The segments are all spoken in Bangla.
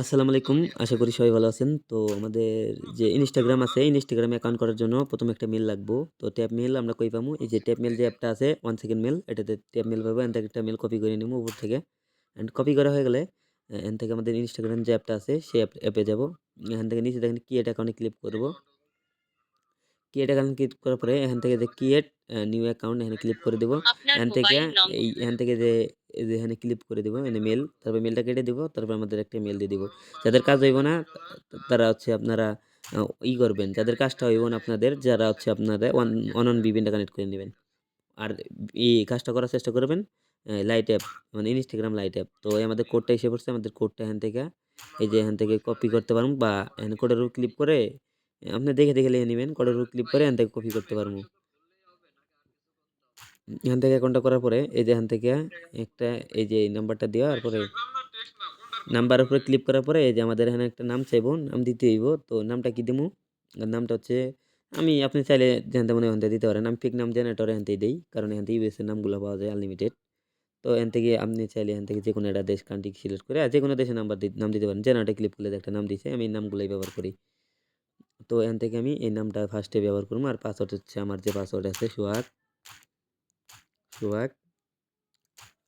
আসসালামু আলাইকুম। আশা করি সবাই ভালো আছেন। তো আমাদের যে ইনস্টাগ্রাম আছে, ইনস্টাগ্রামে অ্যাকাউন্ট করার জন্য প্রথমে একটা মেল লাগবো। তো ট্যাপ মেল আমরা কই পাবো এই যে ট্যাপ মেল যে অ্যাপটা আছে ওয়ান সেকেন্ড মেল এটাতে ট্যাপ মেল পাবো। এখান থেকে একটা মেল কপি করে নিবো উপর থেকে। অ্যান্ড কপি করা হয়ে গেলে এখান থেকে আমাদের ইনস্টাগ্রাম যে অ্যাপটা আছে সেই অ্যাপ অ্যাপে যাব। এখান থেকে নিচে দেখেন ক্রিয়েট অ্যাকাউন্টে ক্লিক করব। ক্রিয়েট অ্যাকাউন্ট ক্লিক করার পরে এখান থেকে যে ক্রিয়েট নিউ অ্যাকাউন্ট এখানে ক্লিক করে দেবো এখান থেকে এই এখান থেকে যে এই যে এখানে ক্লিক করে দেবো এখানে মেল তারপর মেলটা কেটে দেবো তারপর আমাদের একটা মেল দিয়ে দিব। যাদের কাজ হইব না তারা হচ্ছে আপনারা ই করবেন। যাদের কাজটা হইব না আপনাদের যারা হচ্ছে আপনারা অন VPN টা কানেক্ট করে নেবেন আর এই কাজটা করার চেষ্টা করবেন লাইট অ্যাপ মানে ইনস্টাগ্রাম লাইট অ্যাপ। তো আমাদের কোডটা এসে পড়ছে। আমাদের কোডটা এখান থেকে এই যে এখান থেকে কপি করতে পারব বা এখানে কোডের ক্লিক করে আপনি দেখে, দেখে লিখে নিবেন। কোডের ক্লিক করে এখান থেকে কপি করতে পারব। এখান থেকে অ্যাকাউন্টটা করার পরে এই যে এখান থেকে একটা এই যে এই নাম্বারটা দেওয়ার পরে নাম্বারের উপরে ক্লিক করার পরে এই যে আমাদের এখানে একটা নাম চাইব, নাম দিতে হইব। তো নামটা কি দিমু? নামটা হচ্ছে আমি আপনি চাইলে যেখান থেকে মনে হয় থেকে দিতে পারেন। আমি ফেক নাম জেনারেটর এখান থেকেই দেই। কারণ এখান থেকে ইউএসের নামগুলো পাওয়া যায় আনলিমিটেড। তো এখান থেকে আপনি চাইলে এখান থেকে যে কোনো একটা দেশ কান্ট্রি সিলেক্ট করে আর যে কোনো দেশের নাম্বার নাম দিতে পারেন। জেনারেটরে ক্লিক করলে একটা নাম দিছে আমি এই নামগুলাই ব্যবহার করি। তো এখান থেকে আমি এই নামটা ফার্স্টে ব্যবহার করব। আর পাসওয়ার্ড হচ্ছে আমার যে পাসওয়ার্ড আছে সোহাগ সোহাগ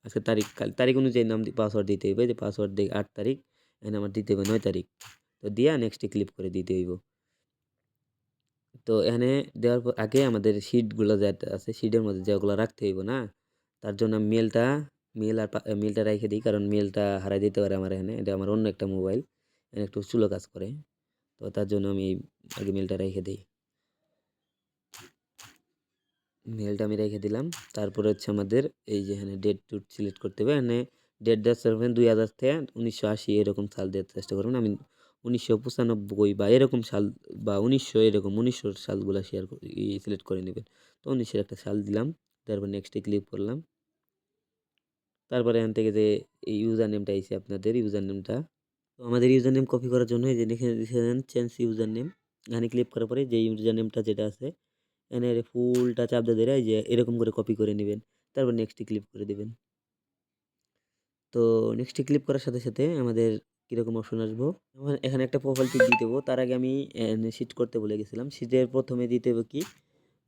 আজকে তারিখ, কাল তারিখ অনুযায়ী নাম পাসওয়ার্ড দিতে হইবে। যে পাসওয়ার্ড দেই ৮ তারিখ। এখানে আমার দিতে হবে ৯ তারিখ। তো দিয়া নেক্সট এ ক্লিক করে দিতে হইব। তো এখানে দেওয়ার পর, আগে আমাদের শিটগুলো যেটা আছে শিটের মধ্যে যেগুলো রাখতে হইব না? তার জন্য মেইলটা মেইল আর পা মেইলটা রাইখে দেই। কারণ মেইলটা হারায় যেতে পারে আমার এখানে। এটা আমার অন্য একটা মোবাইল। এখানে একটু স্লো কাজ করে। তো তার জন্য আমি আগে মেইলটা রাইখে দেই। মেইলটা আমি রেখে দিলাম। তারপরে হচ্ছে আমাদের এই যে এখানে ডেট টুট সিলেক্ট করতে হবে। এখানে ডেট দেওয়ার চেষ্টা করবেন ২০০০ থেকে ১৯৮০ এরকম সাল দেওয়ার চেষ্টা করবেন। আমি ১৯৯৫ বা এরকম সাল বা ১৯০০ এরকম ১৯০০ সালগুলা শেয়ার সিলেক্ট করে নেবেন তো ১৯০০ একটা সাল দিলাম। তারপর নেক্সট ক্লিক করলাম। তারপরে এখান থেকে যে এই ইউজার নেমটা আইছে আপনাদের ইউজার নেমটা। তো আমাদের ইউজার নেম কপি করার জন্য এই যে লিখে চেঞ্জ ইউজার নেম। এখানে ক্লিক করার পরে যে ইউজার নেমটা যেটা আছে এখানে ফুলটা চাপ দিয়ে ধরে যে এরকম করে কপি করে নেবেন তারপর নেক্সট ক্লিক করে দেবেন তো নেক্সট ক্লিক করার সাথে, সাথে আমাদের কীরকম অপশন আসব? এখানে একটা প্রোফাইল পিক দিয়ে দেবো। তার আগে আমি শিট করতে ভুলে গেছিলাম। শিটের প্রথমে দিতে হবে কি?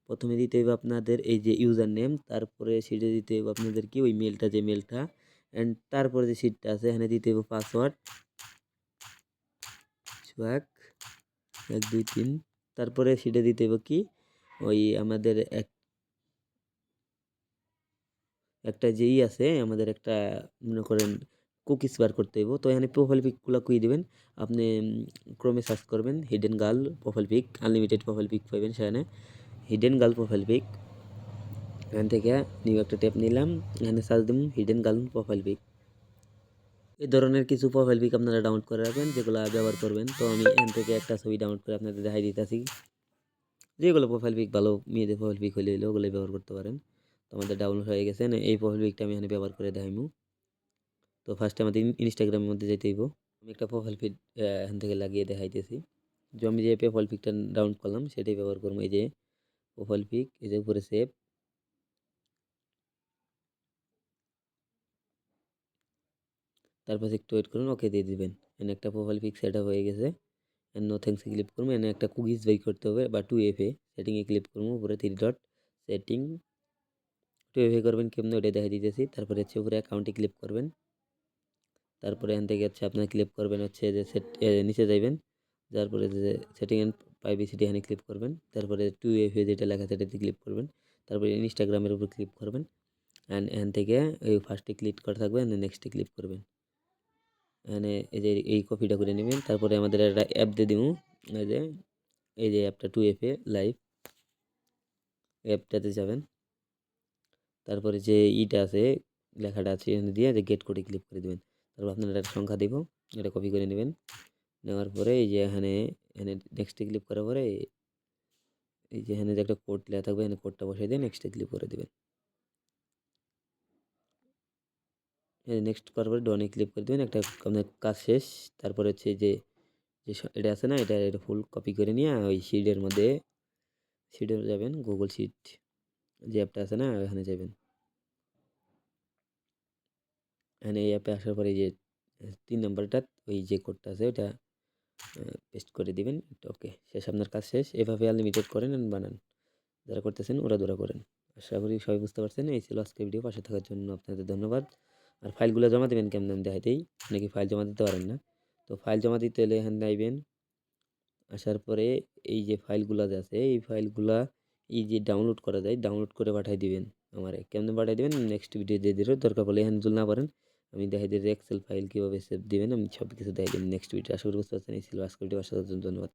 প্রথমে দিতে হবে আপনাদের এই যে ইউজার নেম তারপরে সিটে দিতে হবে আপনাদের কি ওই মেলটা যে মেলটা অ্যান্ড তারপরে যে সিটটা আছে এখানে দিতে হবে পাসওয়ার্ড। ১ ২ ৩ তারপরে সিটে দিতে হবে কি? ওই আমাদের এক একটা যেই আছে, আমাদের একটা মনে করেন কুকিজ বার করতে হইব। তো এখানে প্রোফাইল পিকগুলা কই দেবেন আপনি ক্রোমে সার্চ করবেন hidden girl profile pic unlimited profile pic পাইবেন সেখানে। Hidden girl profile pic. এখান থেকে নিউ একটা ট্যাব নিলাম। এখানে সার্চ দিমু হিডেন গার্ল প্রোফাইল পিক। এই ধরনের কিছু প্রোফাইল পিক আপনারা ডাউনলোড করে রাখবেন, যেগুলো ব্যবহার করবেন। তো আমি এখান থেকে একটা ছবি ডাউনলোড করে আপনাদের দেখাই দিতেছি। যেগুলো প্রোফাইল পিক ভালো, মেয়েদের প্রোফাইল পিক হলে ওগুলো ব্যবহার করতে পারেন। তো আমাদের ডাউনলোড হয়ে গেছে। না, এই প্রোফাইল পিকটা আমি এখানে ব্যবহার করে দেখাইমু। তো ফার্স্টে আমাদের ইনস্টাগ্রামের মধ্যে যেতে হইব। আমি একটা প্রোফাইল পিক এখান থেকে লাগিয়ে দেখাইতেছি। যে আমি যে প্রোফাইল পিকটা ডাউনলোড করলাম, সেটাই ব্যবহার করব। এই যে প্রোফাইল পিক এই যে উপরে সেভ। তারপর একটু ওয়েট করুন ওকে দিয়ে দিবেন। এখানে একটা প্রোফাইল পিক সেট হয়ে গেছে। নো থ্যাঙ্কস এ ক্লিক করব। এখানে একটা কুকিজ বাই করতে হবে বা টু এফ এ সেটিংয়ে ক্লিক করব। উপরে থ্রি ডট সেটিং 2FA করবেন কেমনে ওটাই দেখা দিতেছি। তারপরে হচ্ছে উপরে অ্যাকাউন্টে ক্লিক করবেন। তারপরে এখান থেকে হচ্ছে আপনার ক্লিক করবেন হচ্ছে যে সেট নিচে যাইবেন। যাওয়ার পরে যে সেটিং এন্ড প্রাইভেসিটি এখানে ক্লিক করবেন। তারপরে টু এফ এ যেটা লেখা এটাতে ক্লিক করবেন। তারপরে ইনস্টাগ্রামের উপর ক্লিক করবেন। অ্যান্ড এখান থেকে ওই ফার্স্টে ক্লিক করা থাকবে এন্ড নেক্সট এ ক্লিক করবেন। এখানে এই যে এই কপিটা করে নেবেন তারপরে আমাদের একটা অ্যাপ দিয়ে দিমু। এই যে এই যে অ্যাপটা 2FA লাইভ। অ্যাপটাতে যাবেন। তারপরে যে ইটা আছে, লেখাটা আছে এখানে দিয়ে যে গেট কোডে ক্লিক করে দিবেন। তারপর আপনার একটা সংখ্যা দিব। এটা কপি করে নেবেন নেওয়ার পরে এই যে এখানে এখানে নেক্সট এ ক্লিক করার পরে, এই যে এখানে যে একটা কোড লেখা থাকবে, এখানে কোডটা বসাই দিয়ে নেক্সট এ ক্লিক করে দিবেন। এই নেক্সট করার পরে ডন ক্লিক করে দেবেন। একটা আপনার কাজ শেষ। তারপরে হচ্ছে যে যে এটা আছে না, এটা এটা ফুল কপি করে নিয়ে ওই শিটের মধ্যে শিটে যাবেন গুগল শিট যে অ্যাপটা আছে না ওখানে যাবেন। এখানে এই অ্যাপে আসার পরে যে, তিন নম্বরটা, ওই যে কোডটা আছে ওটা পেস্ট করে দিবেন। ওকে, শেষ, আপনার কাজ শেষ। এভাবে আনলিমিটেড করেন বানান। যারা করতেছেন, ওরা দোরা করেন। আশা করি সবাই বুঝতে পারছেন। এই ছিল আজকে ভিডিও পাশে থাকার জন্য আপনাদের ধন্যবাদ। আর ফাইলগুলো জমা দেবেন কেমন দেখাইতেই, নাকি ফাইল জমা দিতে পারেন না? তো ফাইল জমা দিতে হলে এখানে আইবেন, আসার পরে এই যে ফাইলগুলো আছে, এই ফাইলগুলা এই যে ডাউনলোড করা যায় ডাউনলোড করে পাঠাই দিবেন আমার। কেমন পাঠাই দিবেন? নেক্সট ভিডিও দিয়ে দিলে, দরকার পড়লে এখানে যদি না পারেন, আমি দেখাই দিই এক্সেল ফাইল কীভাবে সেভ দিবেন, আমি সব কিছু দেখাই দিন নেক্সট ভিডিও আশা করি বুঝতে পারছেন, এই ছিল আজকে ভিডিও আসার জন্য ধন্যবাদ।